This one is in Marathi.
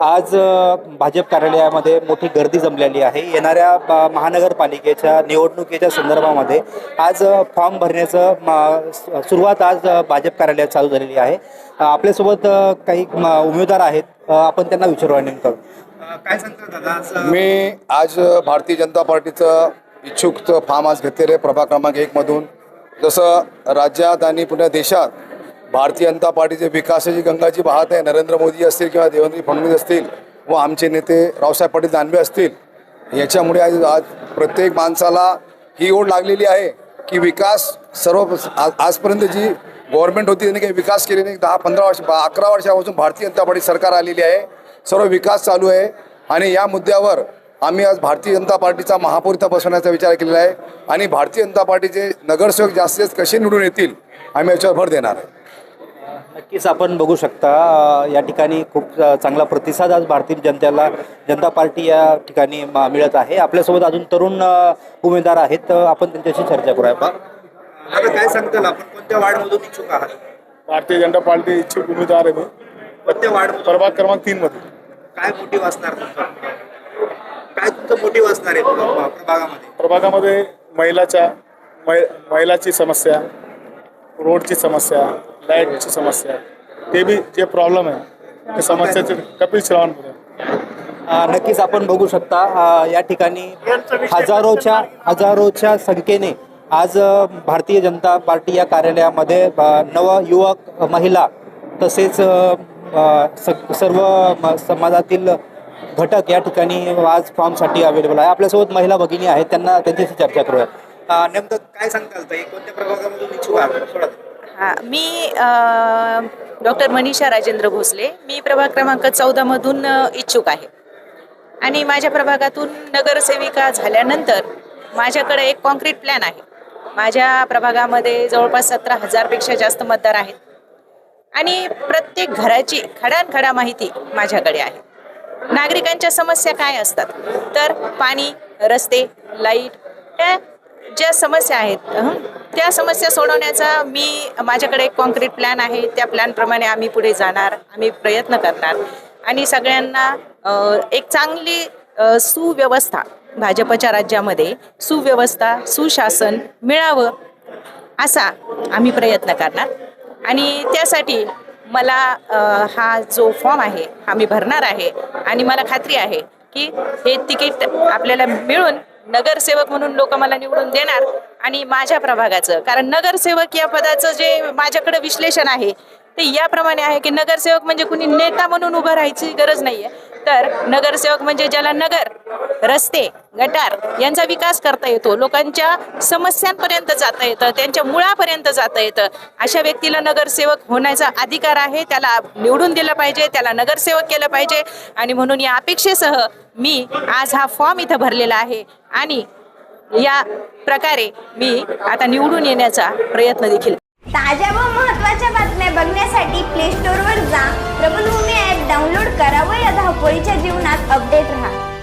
आज भाजप कार्यालयामध्ये मोठी गर्दी जमलेली आहे. येणाऱ्या महानगरपालिकेच्या निवडणुकीच्या संदर्भामध्ये आज फॉर्म भरण्याचं सुरुवात आज भाजप कार्यालयात चालू झालेली आहे. आपल्यासोबत काही उमेदवार आहेत. आपण त्यांना विचारू नेमकं. काय सांगता दादा मी आज भारतीय जनता पार्टीचं इच्छुक फॉर्म आज घेतलेलं आहे. प्रभाग क्रमांक एकमधून जसं राज्यात आणि पुण्या देशात भारतीय जनता पार्टीचे विकासाची गंगाची वाहत आहे. नरेंद्र मोदी असतील किंवा देवेंद्र फडणवीस असतील व आमचे नेते रावसाहेब पाटील दानवे असतील याच्यामुळे आज आज प्रत्येक माणसाला ही ओढ लागलेली आहे की विकास सर्व आज आजपर्यंत जी गव्हर्नमेंट होती त्यांनी काही विकास केले नाही. दहा पंधरा वर्ष बा- अकरा वर्षापासून भारतीय जनता पार्टी सरकार आलेली आहे. सर्व विकास चालू आहे. आणि या मुद्द्यावर आम्ही आज भारतीय जनता पार्टीचा महापौर इथं बसवण्याचा विचार केलेला आहे. आणि भारतीय जनता पार्टीचे नगरसेवक जास्तीत जास्त कसे निवडून येतील आम्ही याच्यावर भर देणार आहे. नक्कीच आपण बघू शकता या ठिकाणी खूप चांगला प्रतिसाद आज भारतीय जनतेला जनता पार्टी या ठिकाणी म- मिळत आहे. आपल्यासोबत अजून तरुण उमेदवार आहेत आपण त्यांच्याशी चर्चा करूया. बा. आता काय सांगताल? आपण कोणत्या वार्डमधून इच्छुक आहात? भारतीय जनता पार्टी इच्छुक उमेदवार आहे मी कोणत्या वार्डमधून? प्रभाग क्रमांक तीन मध्ये. काय मोटिव्ह असणार तुमचं? काय तुमचं मोटिव्ह असणार आहे प्रभा- प्रभागामध्ये? प्रभागामध्ये महिलाच्या महिलाची समस्या रोडची समस्या लाईटची समस्या ते बी जे प्रॉब्लेम आहे ते समस्याचे कपिल श्रवणपुरे नक्कीच आपण बघू शकता या ठिकाणी हजारोच्या हजारोच्या संख्येने आज भारतीय जनता पार्टी या कार्यालयामध्ये अ, नवयुवक महिला तसेच सर्व समाजातील घटक या ठिकाणी आज फॉर्मसाठी अवेलेबल आहे. आपल्यासोबत महिला भगिनी आहेत त्यांना त्यांच्याशी चर्चा करूया. नेमकं काय सांगताल ताई? कोणत्या प्रभागामधून इच्छुक आहात? थोडं. हा मी डॉक्टर मनीषा राजेंद्र भोसले. मी प्रभाग क्रमांक चौदामधून इच्छुक आहे. आणि माझ्या प्रभागातून नगरसेविका झाल्यानंतर माझ्याकडे एक कॉन्क्रीट प्लॅन आहे. माझ्या प्रभागामध्ये जवळपास सतरा हजारपेक्षा जास्त मतदार आहेत. आणि प्रत्येक घराची खडानखडा माहिती माझ्याकडे आहे. नागरिकांच्या समस्या काय असतात? तर पाणी रस्ते लाइट या ज्या समस्या आहेत त्या समस्या सोडवण्याचा मी माझ्याकडे एक कॉन्क्रीट प्लॅन आहे. त्या प्लॅनप्रमाणे आम्ही पुढे जाणार आम्ही प्रयत्न करणार. आणि सगळ्यांना एक चांगली सुव्यवस्था भाजपच्या राज्यामध्ये सुव्यवस्था सुशासन मिळावं असा आम्ही प्रयत्न करणार. आणि त्यासाठी मला हा जो फॉर्म आहे हा मी भरणार आहे. आणि मला खात्री आहे की हे तिकीट आपल्याला मिळून नगरसेवक म्हणून लोक मला निवडून देणार आणि माझ्या प्रभागाचं. कारण नगरसेवक या पदाचं जे माझ्याकडे विश्लेषण आहे ते याप्रमाणे आहे की नगरसेवक म्हणजे कुणी नेता म्हणून उभं राहायची गरज नाही आहे तर नगरसेवक म्हणजे ज्याला नगर रस्ते गटार यांचा विकास करता येतो. लोकांच्या समस्यांपर्यंत जाता येतं त्यांच्या मुळापर्यंत जाता येतं. अशा व्यक्तीला नगरसेवक होण्याचा अधिकार आहे. त्याला निवडून दिलं पाहिजे त्याला नगरसेवक केलं पाहिजे आणि म्हणून या अपेक्षेसह मी आज हा फॉर्म इथं भरलेला आहे आणि या प्रकारे मी आता निवडून येण्याचा प्रयत्न देखील ताज्या व महत्त्वाच्या बातम्या बघण्यासाठी प्ले स्टोअरवर जा. प्रबलभूमी ॲप डाउनलोड करा व या धावपळीच्या जीवनात अपडेट राहा.